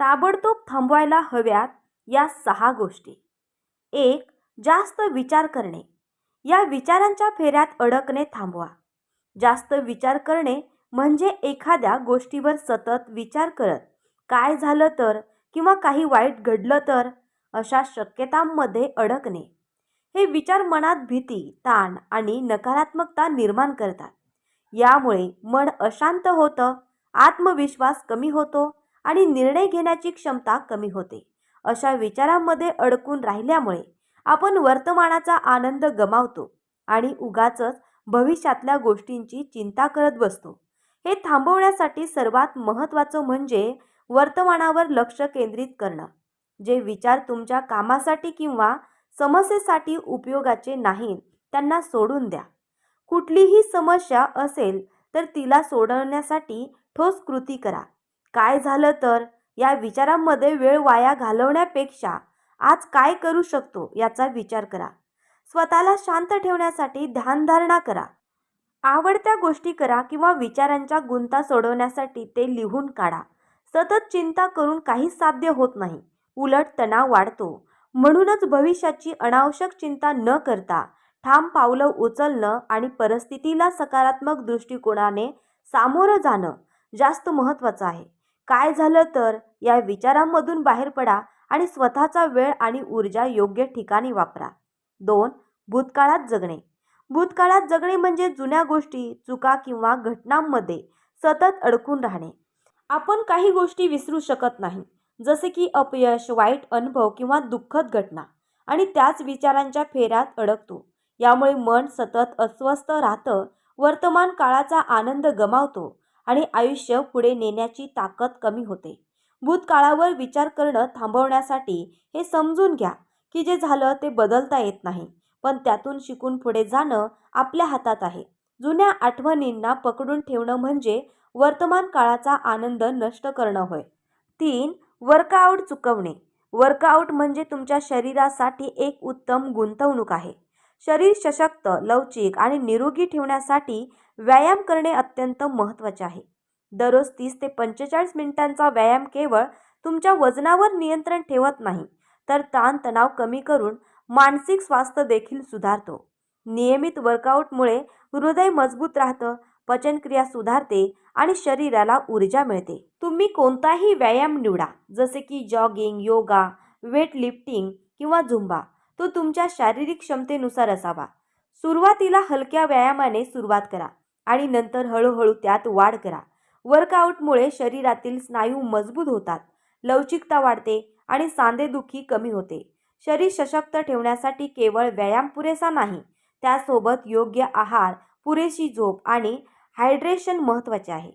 ताबडतोब थांबवायला हव्यात या सहा गोष्टी. एक जास्त विचार करणे. या विचारांच्या फेऱ्यात अडकणे थांबवा. जास्त विचार करणे म्हणजे एखाद्या गोष्टीवर सतत विचार करत काय झालं तर किंवा काही वाईट घडलं तर अशा शक्यतांमध्ये अडकणे. हे विचार मनात भीती ताण आणि नकारात्मकता निर्माण करतात. यामुळे मन अशांत होतं आत्मविश्वास कमी होतो आणि निर्णय घेण्याची क्षमता कमी होते. अशा विचारांमध्ये अडकून राहिल्यामुळे आपण वर्तमानाचा आनंद गमावतो आणि उगाचच भविष्यातल्या गोष्टींची चिंता करत बसतो. हे थांबवण्यासाठी सर्वात महत्त्वाचं म्हणजे वर्तमानावर लक्ष केंद्रित करणं. जे विचार तुमच्या कामासाठी किंवा समस्येसाठी उपयोगाचे नाहीत त्यांना सोडून द्या. कुठलीही समस्या असेल तर तिला सोडवण्यासाठी ठोस कृती करा. काय झालं तर? या विचारांमध्ये वेळ वाया घालवण्यापेक्षा आज काय करू शकतो याचा विचार करा. स्वतःला शांत ठेवण्यासाठी ध्यानधारणा करा. आवडत्या गोष्टी करा किंवा विचारांच्या गुंता सोडवण्यासाठी ते लिहून काढा. सतत चिंता करून काहीच साध्य होत नाही. उलट तणाव वाढतो. म्हणूनच भविष्याची अनावश्यक चिंता न करता ठाम पावलं उचलणं आणि परिस्थितीला सकारात्मक दृष्टिकोनाने सामोरं जाणं जास्त महत्त्वाचं आहे. काय झालं तर? या विचारांमधून बाहेर पडा आणि स्वतःचा वेळ आणि ऊर्जा योग्य ठिकाणी वापरा. दोन भूतकाळात जगणे. भूतकाळात जगणे म्हणजे जुन्या गोष्टी चुका किंवा घटनांमध्ये सतत अडकून राहणे. आपण काही गोष्टी विसरू शकत नाही जसे की अपयश वाईट अनुभव किंवा दुःखद घटना आणि त्याच विचारांच्या फेऱ्यात अडकतो. यामुळे मन सतत अस्वस्थ राहतं वर्तमान काळाचा आनंद गमावतो आणि आयुष्य पुढे नेण्याची ताकद कमी होते. भूतकाळावर विचार करणं थांबवण्यासाठी हे समजून घ्या की जे झालं ते बदलता येत नाही पण त्यातून शिकून पुढे जाणं आपल्या हातात आहे. जुन्या आठवणींना पकडून ठेवणं म्हणजे वर्तमान काळाचा आनंद नष्ट करणं होय. तीन वर्कआउट चुकवणे. वर्कआउट म्हणजे तुमच्या शरीरासाठी एक उत्तम गुंतवणूक आहे. शरीर सशक्त लवचिक आणि निरोगी ठेवण्यासाठी व्यायाम करणे अत्यंत महत्त्वाचे आहे. दररोज तीस ते पंचेचाळीस मिनिटांचा व्यायाम केवळ तुमच्या वजनावर नियंत्रण ठेवत नाही तर ताणतणाव कमी करून मानसिक स्वास्थ्य देखील सुधारतो. नियमित वर्कआउटमुळे हृदय मजबूत राहतं पचनक्रिया सुधारते आणि शरीराला ऊर्जा मिळते. तुम्ही कोणताही व्यायाम निवडा जसे की जॉगिंग योगा वेट लिफ्टिंग किंवा झुंबा तो तुमच्या शारीरिक क्षमतेनुसार असावा. सुरुवातीला हलक्या व्यायामाने सुरुवात करा. आणि नंतर हळूहळू त्यात वाढ करा. वर्कआउटमुळे शरीरातील स्नायू मजबूत होतात लवचिकता वाढते आणि सांधेदुखी कमी होते. शरीर सशक्त ठेवण्यासाठी केवळ व्यायाम पुरेसा नाही त्यासोबत योग्य आहार पुरेशी झोप आणि हायड्रेशन महत्त्वाचे आहे.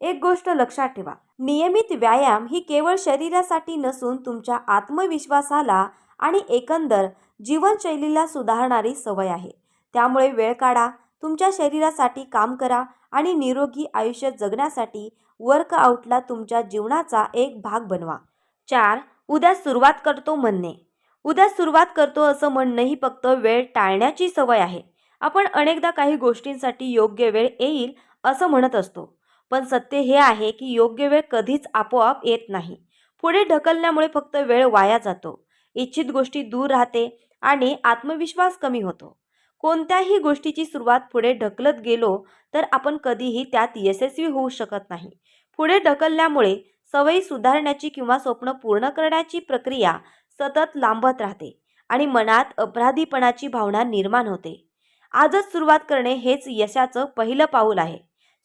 एक गोष्ट लक्षात ठेवा नियमित व्यायाम ही केवळ शरीरासाठी नसून तुमच्या आत्मविश्वासाला आणि एकंदर जीवनशैलीला सुधारणारी सवय आहे. त्यामुळे वेळ काढा तुमच्या शरीरासाठी काम करा आणि निरोगी आयुष्य जगण्यासाठी वर्कआउटला तुमच्या जीवनाचा एक भाग बनवा. चार उद्या सुरुवात करतो म्हणणे. उद्या सुरुवात करतो असं म्हणणं ही फक्त वेळ टाळण्याची सवय आहे. आपण अनेकदा काही गोष्टींसाठी योग्य वेळ येईल असं म्हणत असतो. पण सत्य हे आहे की योग्य वेळ कधीच आपोआप येत नाही. पुढे ढकलण्यामुळे फक्त वेळ वाया जातो. इच्छित गोष्टी दूर राहते आणि आत्मविश्वास कमी होतो. कोणत्याही गोष्टीची सुरुवात पुढे ढकलत गेलो तर आपण कधीही त्यात यशस्वी होऊ शकत नाही. पुढे ढकलल्यामुळे सवयी सुधारण्याची किंवा स्वप्न पूर्ण करण्याची प्रक्रिया सतत लांबत राहते आणि मनात अपराधीपणाची भावना निर्माण होते. आजच सुरुवात करणे हेच यशाचं पहिलं पाऊल आहे.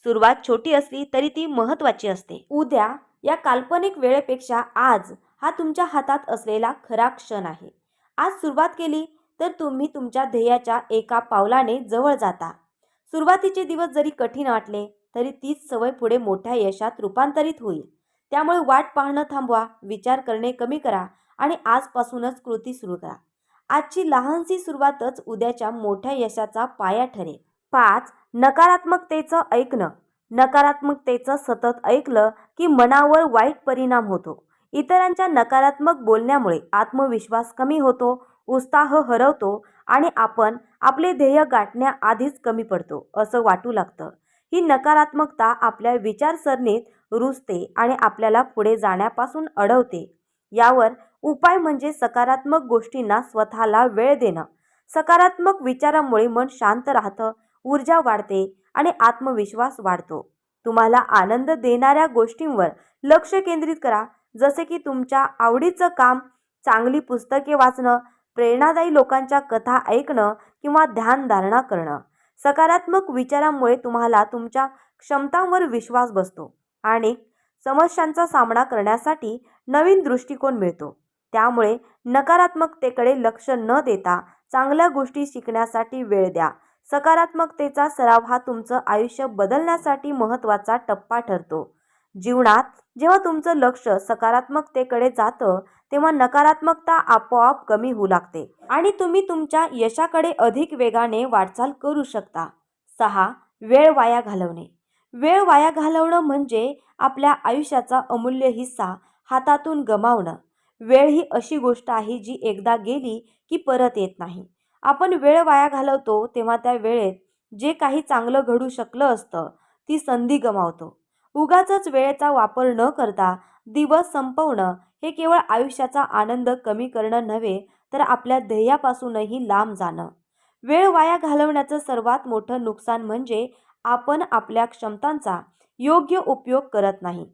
सुरुवात छोटी असली तरी ती महत्त्वाची असते. उद्या या काल्पनिक वेळेपेक्षा आज हा तुमच्या हातात असलेला खरा क्षण आहे. आज सुरुवात केली तर तुम्ही तुमच्या ध्येयाच्या एका पावलाने जवळ जाता. सुरुवातीचे दिवस जरी कठीण वाटले तरी तीच सवय पुढे मोठ्या यशात रूपांतरित होईल. त्यामुळे वाट पाहणं थांबवा विचार करणे कमी करा आणि आजपासूनच कृती सुरू करा. आजची लहानशी सुरुवातच उद्याच्या मोठ्या यशाचा पाया ठरेल. पाच नकारात्मकतेचं ऐकणं. नकारात्मकतेचं सतत ऐकलं की मनावर वाईट परिणाम होतो. इतरांच्या नकारात्मक बोलण्यामुळे आत्मविश्वास कमी होतो उत्साह हरवतो आणि आपण आपले ध्येय गाठण्याआधीच कमी पडतो असं वाटू लागतं. ही नकारात्मकता आपल्या विचारसरणीत रुजते आणि आपल्याला पुढे जाण्यापासून अडवते. यावर उपाय म्हणजे सकारात्मक गोष्टींना स्वतःला वेळ देणं. सकारात्मक विचारामुळे मन शांत राहतं ऊर्जा वाढते आणि आत्मविश्वास वाढतो. तुम्हाला आनंद देणाऱ्या गोष्टींवर लक्ष केंद्रित करा. जसे की तुमच्या आवडीचं काम चांगली पुस्तके वाचणं प्रेरणादायी लोकांच्या कथा ऐकणं किंवा ध्यानधारणा करणं. सकारात्मक विचारामुळे तुम्हाला तुमच्या क्षमतांवर विश्वास बसतो आणि समस्यांचा सामना करण्यासाठी नवीन दृष्टिकोन मिळतो. त्यामुळे नकारात्मकतेकडे लक्ष न देता चांगल्या गोष्टी शिकण्यासाठी वेळ द्या. सकारात्मकतेचा सराव हा तुमचं आयुष्य बदलण्यासाठी महत्त्वाचा टप्पा ठरतो. जीवनात जेव्हा तुमचं लक्ष सकारात्मकतेकडे जातं तेव्हा नकारात्मकता आपोआप कमी होऊ लागते. आणि तुम्ही तुमच्या यशाकडे अधिक वेगाने वाटचाल करू शकता. सहा. वेळ वाया घालवणे. वेळ वाया घालवणं म्हणजे आपल्या आयुष्याचा अमूल्य हिस्सा हातातून गमावणं. वेळ ही अशी गोष्ट आहे जी एकदा गेली की परत येत नाही. आपण वेळ वाया घालवतो तेव्हा त्या वेळेत जे काही चांगलं घडू शकलं असतं ती संधी गमावतो. उगाच वेळेचा वापर न करता दिवस संपवणं हे केवळ आयुष्याचा आनंद कमी करणं नव्हे तर आपल्या ध्येयापासूनही लांब जाणं. वेळ वाया घालवण्याचं सर्वात मोठं नुकसान म्हणजे आपण आपल्या क्षमतांचा योग्य उपयोग करत नाही.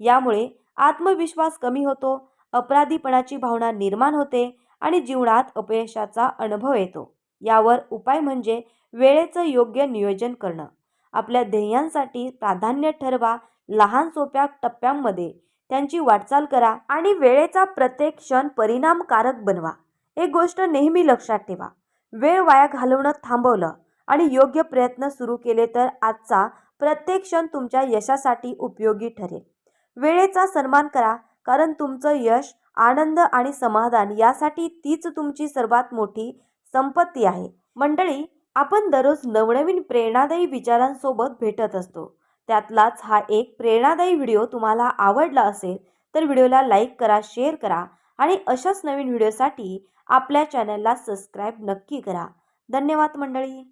यामुळे आत्मविश्वास कमी होतो अपराधीपणाची भावना निर्माण होते आणि जीवनात अपयशाचा अनुभव येतो. यावर उपाय म्हणजे वेळेचं योग्य नियोजन करणं. आपल्या ध्येयांसाठी प्राधान्य ठरवा लहान सोप्या टप्प्यांमध्ये त्यांची वाटचाल करा आणि वेळेचा प्रत्येक क्षण परिणामकारक बनवा. एक गोष्ट नेहमी लक्षात ठेवा. वेळ वाया घालवणं थांबवलं आणि योग्य प्रयत्न सुरू केले तर आजचा प्रत्येक क्षण तुमच्या यशासाठी उपयोगी ठरेल. वेळेचा सन्मान करा कारण तुमचं यश आनंद आणि समाधान यासाठी तीच तुमची सर्वात मोठी संपत्ती आहे. मंडळी आपण दररोज नवनवीन प्रेरणादायी विचारांसोबत भेटत असतो. त्यातलाच हा एक प्रेरणादायी व्हिडिओ तुम्हाला आवडला असेल तर व्हिडिओला लाईक करा शेअर करा आणि अशाच नवीन व्हिडिओसाठी आपल्या चॅनलला सबस्क्राईब नक्की करा. धन्यवाद मंडळी.